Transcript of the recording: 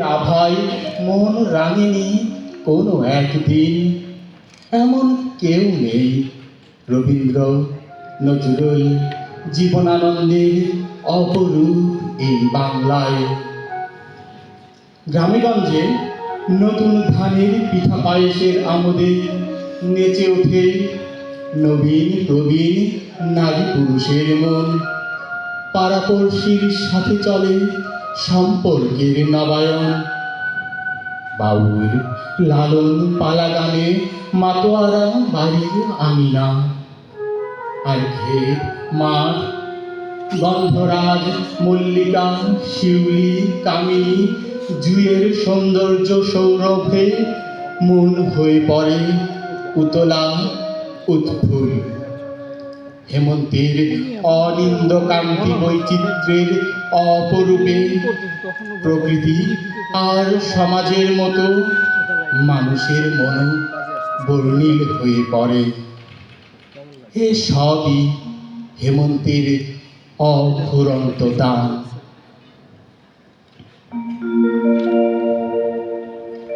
আভাই মন রাঙেনি কোনো একদিন। এমন কেউ নেই। রবীন্দ্র নজরুল জীবনানন্দের অপরূপ এই বাংলায়। গ্রামেগঞ্জে নতুন ধানের পিঠা পায়েসের আমোদে নেচে ওঠে নবীন প্রবীণ নারী পুরুষের মন। পাড়াপড়শির সাথে চলে সম্পর্কের নবায়ন। বাউল লালন পালা গানে মাতোয়ারা বাড়ির আমিনা আর ঘের, মাঠ, গন্ধরাজ, মল্লিকা, শিউলি, কামিনী, জুয়ের সৌন্দর্য সৌরভে মন হয়ে পড়ে উতলা উৎফুল হেমন্তের অনিন্দ কান্তি বৈচিত্র্যের অপরূপে প্রকৃতি আর সমাজের মতো মানুষের মন বর্ণিল হয়ে পড়ে। এ সবই হেমন্তের অফুরন্ত দান।